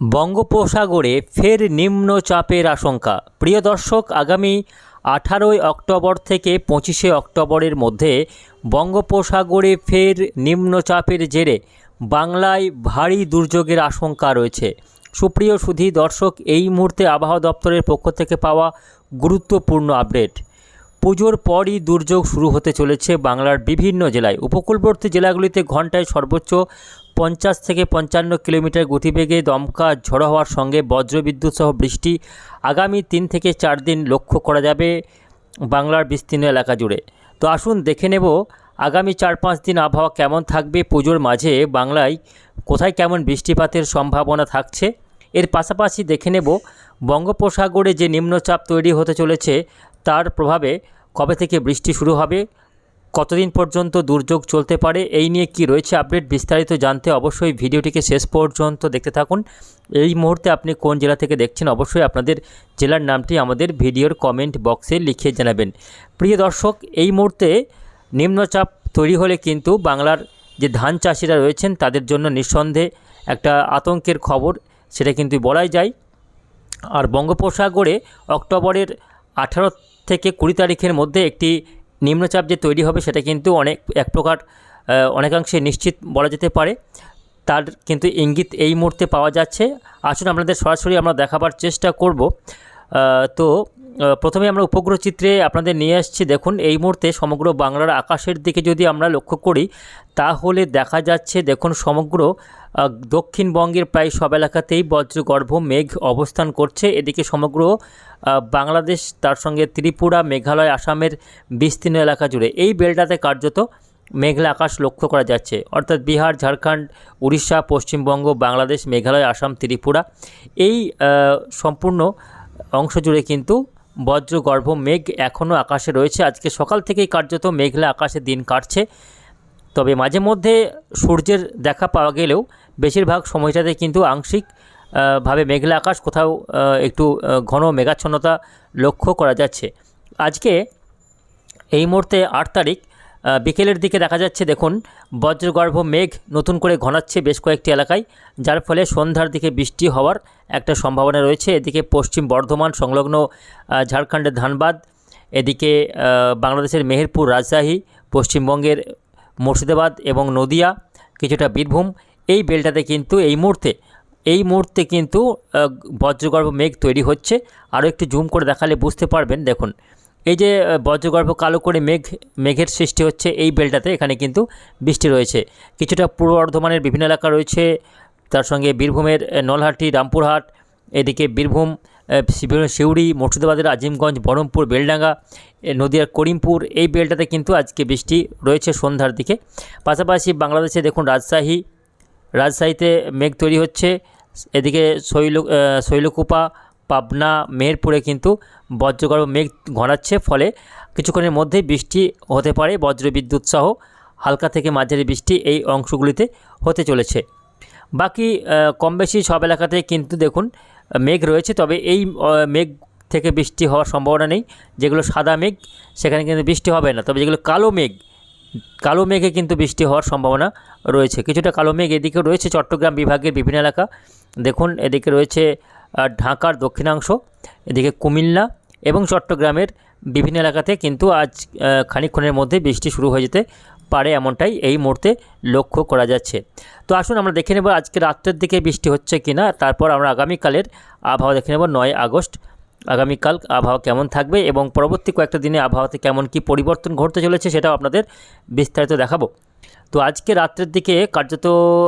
বঙ্গোপসাগরে ফের নিম্নচাপের আশঙ্কা। প্রিয় দর্শক, আগামী আঠারোই অক্টোবর থেকে পঁচিশে অক্টোবরের মধ্যে বঙ্গোপসাগরে ফের নিম্নচাপের জেরে বাংলায় ভারী দুর্যোগের আশঙ্কা রয়েছে। সুপ্রিয় সুধী দর্শক, এই মুহূর্তে আবহাওয়া দপ্তরের পক্ষ থেকে পাওয়া গুরুত্বপূর্ণ আপডেট। পুজোর পরই দুর্যোগ শুরু হতে চলেছে বাংলার বিভিন্ন জেলায়। উপকূলবর্তী জেলাগুলিতে ঘন্টায় সর্বোচ্চ পঞ্চাশ থেকে পঞ্চান্ন কিলোমিটার গতিবেগে দমকা ঝড়ো হওয়ার সঙ্গে বজ্রবিদ্যুৎ সহ বৃষ্টি আগামী তিন থেকে চার দিন লক্ষ্য করা যাবে বাংলার বিস্তীর্ণ এলাকা জুড়ে। তো আসুন দেখে নেব আগামী চার পাঁচ দিন আবহাওয়া কেমন থাকবে পুজোর মাঝে বাংলায়, কোথায় কেমন বৃষ্টিপাতের সম্ভাবনা থাকছে। এর পাশাপাশি দেখে নেব বঙ্গোপসাগরে যে নিম্নচাপ তৈরি হতে চলেছে, তার প্রভাবে কবে থেকে বৃষ্টি শুরু হবে কতদিন পর্যন্ত দুর্যোগ চলতে পারে, এই নিয়ে কি রয়েছে আপডেট বিস্তারিত জানতে অবশ্যই ভিডিওটিকে শেষ পর্যন্ত দেখতে থাকুন। এই মুহূর্তে আপনি কোন জেলা থেকে দেখছেন, অবশ্যই আপনাদের জেলার নামটি আমাদের ভিডিওর কমেন্ট বক্সে লিখে জানাবেন। প্রিয় দর্শক, এই মুহূর্তে নিম্নচাপ তৈরি হলে কিন্তু বাংলার যে ধান চাষিরা রয়েছেন, তাদের জন্য নিঃসন্দেহে একটা আতঙ্কের খবর, সেটা কিন্তু বলাই যায়। আর বঙ্গোপসাগরে অক্টোবরের আঠারো থেকে কুড়ি তারিখের মধ্যে একটি নিম্নচাপ যে তৈরি হবে সেটা কিন্তু অনেক, এক প্রকার অনেকাংশে নিশ্চিত বলা যেতে পারে। তার কিন্তু ইঙ্গিত এই মুহূর্তে পাওয়া যাচ্ছে। আসুন আপনাদের সরাসরি আমরা দেখাবার চেষ্টা করব। তো প্রথমে আমরা উপগ্রহ চিত্রে আপনাদের নিয়ে আসছি। দেখুন, এই মুহূর্তে সমগ্র বাংলার আকাশের দিকে যদি আমরা লক্ষ্য করি, তাহলে দেখা যাচ্ছে, দেখুন, সমগ্র দক্ষিণবঙ্গের প্রায় সব এলাকাতেই বজ্রগর্ভ মেঘ অবস্থান করছে। এদিকে সমগ্র বাংলাদেশ, তার সঙ্গে ত্রিপুরা, মেঘালয়, আসামের বিস্তীর্ণ এলাকা জুড়ে এই বেলটাতে কার্যত মেঘলা আকাশ লক্ষ্য করা যাচ্ছে। অর্থাৎ বিহার, ঝাড়খণ্ড, উড়িষ্যা, পশ্চিমবঙ্গ, বাংলাদেশ, মেঘালয়, আসাম, ত্রিপুরা এই সম্পূর্ণ অংশ জুড়ে কিন্তু বজ্রগর্ভ মেঘ এখনও আকাশে রয়েছে। আজকে সকাল থেকেই কার্যত মেঘলা আকাশে দিন কাটছে। তবে মাঝে মধ্যে সূর্যের দেখা পাওয়া গেলেও বেশিরভাগ সময়টাতে কিন্তু আংশিক ভাবে মেঘলা আকাশ কোথাও একটু ঘন মেঘাচ্ছন্নতা লক্ষ্য করা যাচ্ছে। আজকে এই মুহূর্তে আট তারিখ বিকেলের দিকে দেখা যাচ্ছে, দেখুন, বজ্রগর্ভ মেঘ নতুন করে ঘনাচ্ছে বেশ কয়েকটি এলাকায়, যার ফলে সন্ধ্যার দিকে বৃষ্টি হওয়ার একটা সম্ভাবনা রয়েছে। এদিকে পশ্চিম বর্ধমান সংলগ্ন ঝাড়খণ্ডের ধানবাদ, এদিকে বাংলাদেশের মেহেরপুর, রাজশাহী, পশ্চিমবঙ্গের মুর্শিদাবাদ এবং নদিয়া, কিছুটা বীরভূম, এই বেলটাতে কিন্তু এই মুহূর্তে এই মুহূর্তে কিন্তু বজ্রগর্ভ মেঘ তৈরি হচ্ছে। আরও একটু জুম করে দেখালে বুঝতে পারবেন, দেখুন। এই যে বজ্রগর্ভ কালো করে মেঘ, মেঘের সৃষ্টি হচ্ছে এই বেলটাতে, এখানে কিন্তু বৃষ্টি রয়েছে। কিছুটা পূর্ব বর্ধমানের বিভিন্ন এলাকা রয়েছে, তার সঙ্গে বীরভূমের নলহাটি, রামপুরহাট, এদিকে বীরভূম সিউড়ি, মুর্শিদাবাদের আজিমগঞ্জ, বহরমপুর, বেলডাঙ্গা নদিয়ার করিমপুর, এই বেলটাতে কিন্তু আজকে বৃষ্টি রয়েছে সন্ধ্যার দিকে। পাশাপাশি বাংলাদেশে দেখুন রাজশাহী, রাজশাহীতে মেঘ তৈরি হচ্ছে। এদিকে শৈল শৈলকুপা পাবনা, মেহেরপুরে কিন্তু বজ্রগর্ভ মেঘ ঘনাচ্ছে ফলে কিছুক্ষণের মধ্যেই বৃষ্টি হতে পারে, বজ্রবিদ্যুৎ সহ হালকা থেকে মাঝারি বৃষ্টি এই অংশগুলিতে হতে চলেছে। বাকি কম বেশি সব এলাকাতে কিন্তু দেখুন, মেঘ রয়েছে, তবে এই মেঘ থেকে বৃষ্টি হওয়ার সম্ভাবনা নেই। যেগুলো সাদা মেঘ, সেখানে কিন্তু বৃষ্টি হবে না, তবে যেগুলো কালো মেঘ, কালো মেঘে কিন্তু বৃষ্টি হওয়ার সম্ভাবনা রয়েছে। কিছুটা কালো মেঘ এদিকে রয়েছে, চট্টগ্রাম বিভাগের বিভিন্ন এলাকা। দেখুন, এদিকে রয়েছে ঢাকার দক্ষিণাংশ এদিকে কুমিল্লা এবং চট্টগ্রামের বিভিন্ন এলাকাতে কিন্তু আজ আহ, খানিকক্ষণের মধ্যে বৃষ্টি শুরু হয়ে যেতে পারে এমনটাই এই মুহূর্তে লক্ষ্য করা যাচ্ছে। তো আসুন আমরা দেখে নেব আজকে রাত্রের দিকে বৃষ্টি হচ্ছে কি না তারপর আমরা আগামীকালের আবহাওয়া দেখে নেব নয় আগস্ট। আগামীকাল আবহাওয়া কেমন থাকবে এবং পরবর্তী কয়েকটা দিনে আবহাওয়াতে কেমন কি পরিবর্তন ঘটতে চলেছে সেটাও আপনাদের বিস্তারিত দেখাবো। তো আজকে রাত্রের দিকে কার্যত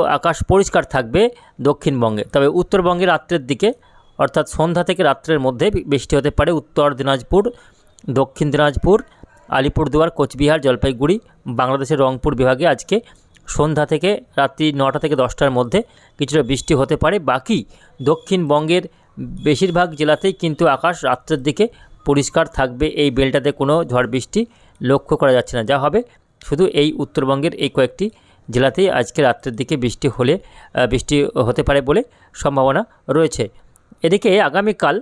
আকাশ পরিষ্কার থাকবে দক্ষিণবঙ্গে তবে উত্তরবঙ্গে রাত্রের দিকে অর্থাৎ সন্ধ্যা থেকে রাত্রের মধ্যে বৃষ্টি হতে পারে উত্তর দিনাজপুর, দক্ষিণ দিনাজপুর, আলিপুরদুয়ার, কোচবিহার, জলপাইগুড়ি, বাংলাদেশের রংপুর বিভাগে আজকে সন্ধ্যা থেকে রাত্রি নটা থেকে দশটার মধ্যে কিছুটা বৃষ্টি হতে পারে। বাকি দক্ষিণবঙ্গের বেশিরভাগ জেলাতেই কিন্তু আকাশ রাত্রের দিকে পরিষ্কার থাকবে। এই বেলটাতে কোনো ঝড় বৃষ্টি লক্ষ্য করা যাচ্ছে না। যা হবে শুধু এই উত্তরবঙ্গের এই কয়েকটি জেলাতেই আজকে রাত্রের দিকে বৃষ্টি হলে বৃষ্টি হতে পারে বলে সম্ভাবনা রয়েছে। এদিকে আগামীকাল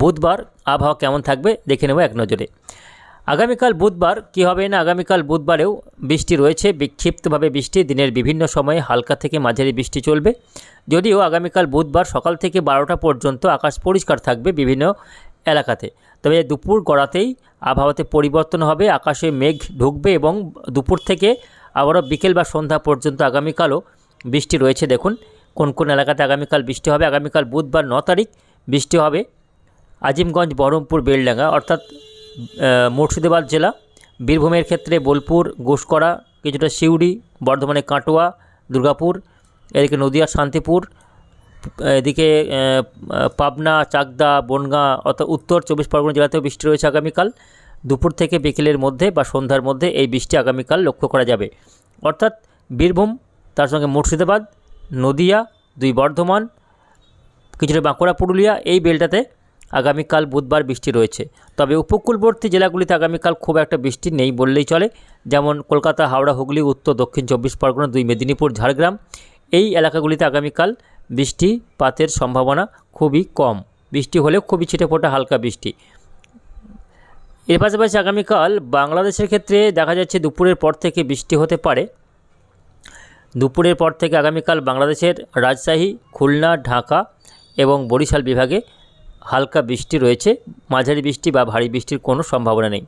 বুধবার আবহাওয়া কেমন থাকবে দেখে নেব এক নজরে। আগামীকাল বুধবার কি হবে না? আগামীকাল বুধবারেও বৃষ্টি রয়েছে, বিক্ষিপ্তভাবে বৃষ্টি, দিনের বিভিন্ন সময়ে হালকা থেকে মাঝারি বৃষ্টি চলবে। যদিও আগামীকাল বুধবার সকাল থেকে বারোটা পর্যন্ত আকাশ পরিষ্কার থাকবে বিভিন্ন এলাকাতে। তবে দুপুর গড়াতেই আবহাওয়াতে পরিবর্তন হবে, আকাশে মেঘ ঢুকবে এবং দুপুর থেকে আবারও বিকেল বা সন্ধ্যা পর্যন্ত আগামীকালও বৃষ্টি রয়েছে। দেখুন কোন কোন এলাকাতে আগামীকাল বৃষ্টি হবে? আগামীকাল বুধবার ন তারিখ বৃষ্টি হবে। আজিমগঞ্জ, বহরমপুর, বেলডাঙ্গা অর্থাৎ মুর্শিদাবাদ জেলা, বীরভূমের ক্ষেত্রে বোলপুর ঘোষকরা কিছুটা সিউড়ি বর্ধমানে কাটোয়া, দুর্গাপুর, এদিকে নদিয়া, শান্তিপুর, এদিকে পাবনা, চাকদা, বনগাঁ অর্থাৎ উত্তর চব্বিশ পরগনা জেলাতেও বৃষ্টি রয়েছে আগামীকাল। দুপুর থেকে বিকেলের মধ্যে বা সন্ধ্যার মধ্যে এই বৃষ্টি আগামীকাল লক্ষ্য করা যাবে। অর্থাৎ বীরভূম, তার সঙ্গে মুর্শিদাবাদ নদিয়া, দুই বর্ধমান, কিছুটা বাঁকুড়া, পুরুলিয়া, এই বেলটাতে আগামীকাল বুধবার বৃষ্টি রয়েছে। তবে উপকূলবর্তী জেলাগুলিতে আগামীকাল খুব একটা বৃষ্টি নেই বললেই চলে। যেমন কলকাতা, হাওড়া, হুগলি, উত্তর, দক্ষিণ চব্বিশ পরগনা, দুই মেদিনীপুর, ঝাড়গ্রাম, এই এলাকাগুলিতে আগামীকাল বৃষ্টিপাতের সম্ভাবনা খুবই কম। বৃষ্টি হলেও খুবই ছিটেফোঁটা হালকা বৃষ্টি। এর পাশাপাশি আগামীকাল বাংলাদেশের ক্ষেত্রে দেখা যাচ্ছে দুপুরের পর থেকে বৃষ্টি হতে পারে। দুপুরের পর থেকে আগামীকাল বাংলাদেশের রাজশাহী, খুলনা, ঢাকা এবং বরিশাল বিভাগে হালকা বৃষ্টি রয়েছে। মাঝারি বৃষ্টি বা ভারী বৃষ্টির কোনো সম্ভাবনা নেই।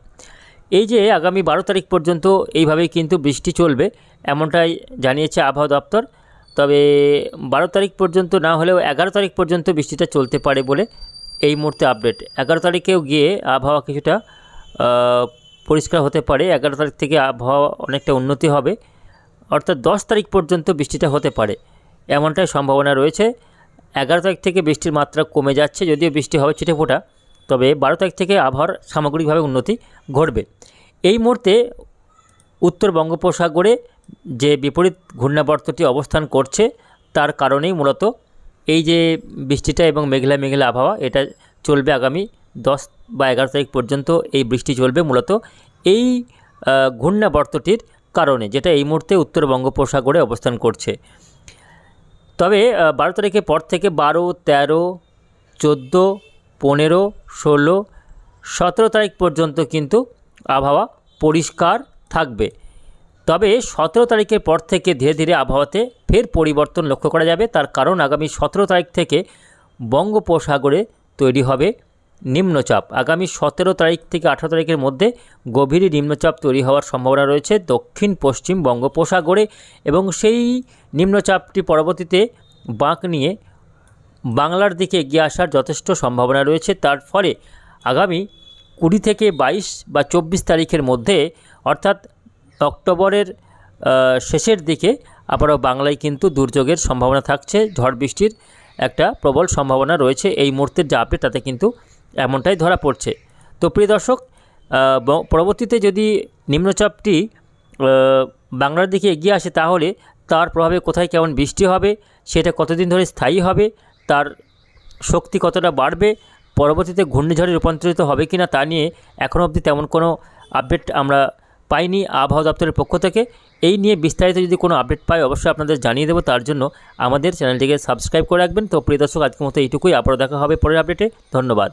এই যে আগামী বারো তারিখ পর্যন্ত এইভাবেই কিন্তু বৃষ্টি চলবে, এমনটাই জানিয়েছে আবহাওয়া দপ্তর। তবে বারো তারিখ পর্যন্ত না হলেও এগারো তারিখ পর্যন্ত বৃষ্টিটা চলতে পারে বলে এই মুহূর্তে আপডেট। এগারো তারিখেও গিয়ে আবহাওয়া কিছুটা পরিষ্কার হতে পারে। এগারো তারিখ থেকে আবহাওয়া অনেকটা উন্নতি হবে। অর্থাৎ দশ তারিখ পর্যন্ত বৃষ্টিটা হতে পারে। এমনটাই সম্ভাবনা রয়েছে। এগারো তারিখ থেকে বৃষ্টির মাত্রা কমে যাচ্ছে, যদিও বৃষ্টি হবে ছিটেফোঁটা, তবে বারো তারিখ থেকে আবহাওয়ার সামগ্রিকভাবে উন্নতি ঘটবে। এই মুহূর্তে উত্তর বঙ্গোপসাগরে যে বিপরীত ঘূর্ণাবর্তটি অবস্থান করছে, তার কারণেই মূলত এই যে বৃষ্টিটা এবং মেঘলা মেঘলা আবহাওয়া, এটা চলবে আগামী দশ বা এগারো তারিখ পর্যন্ত এই বৃষ্টি চলবে। মূলত এই ঘূর্ণাবর্তটির কারণে, যেটা এই মুহূর্তে উত্তর বঙ্গোপসাগরে অবস্থান করছে। তবে বারো তারিখের পর থেকে বারো, তেরো, চোদ্দ, পনেরো, ষোলো, সতেরো তারিখ পর্যন্ত কিন্তু আবহাওয়া পরিষ্কার থাকবে। তবে, সতেরো তারিখের পর থেকে ধীরে ধীরে আবহাওয়াতে ফের পরিবর্তন লক্ষ্য করা যাবে। তার কারণ, আগামী সতেরো তারিখ থেকে বঙ্গোপসাগরে তৈরি হবে নিম্নচাপ। আগামী সতেরো তারিখ থেকে আঠারো তারিখের মধ্যে গভীর নিম্নচাপ তৈরি হওয়ার সম্ভাবনা রয়েছে দক্ষিণ পশ্চিম বঙ্গোপসাগরে এবং সেই নিম্নচাপটি পরবর্তীতে বাঁক নিয়ে বাংলার দিকে এগিয়ে আসার যথেষ্ট সম্ভাবনা রয়েছে। তার ফলে আগামী কুড়ি থেকে বাইশ বা চব্বিশ তারিখের মধ্যে, অর্থাৎ অক্টোবরের শেষের দিকে আবারও বাংলায় কিন্তু দুর্যোগের সম্ভাবনা থাকছে। ঝড় বৃষ্টির একটা প্রবল সম্ভাবনা রয়েছে। এই মুহূর্তের যে আপডেট তাতে কিন্তু এমনটাই ধরা পড়ছে। তো প্রিয় দর্শক পরবর্তীতে যদি নিম্নচাপটি বাংলার দিকে এগিয়ে আসে তাহলে তার প্রভাবে কোথায় কেমন বৃষ্টি হবে, সেটা কতদিন ধরে স্থায়ী হবে, তার শক্তি কতটা বাড়বে, পরবর্তীতে ঘূর্ণিঝড়ে রূপান্তরিত হবে কি না তা নিয়ে এখনও অবধি তেমন কোনো আপডেট আমরা পাইনি আবহাওয়া দপ্তরের পক্ষ থেকে। এই নিয়ে বিস্তারিত যদি কোনো আপডেট পাই অবশ্যই আপনাদের জানিয়ে দেবো, তার জন্য আমাদের চ্যানেলটিকে সাবস্ক্রাইব করে রাখবেন। তো প্রিয় দর্শক, আজকের মতো এইটুকুই। আবারও দেখা হবে পরের আপডেটে। ধন্যবাদ।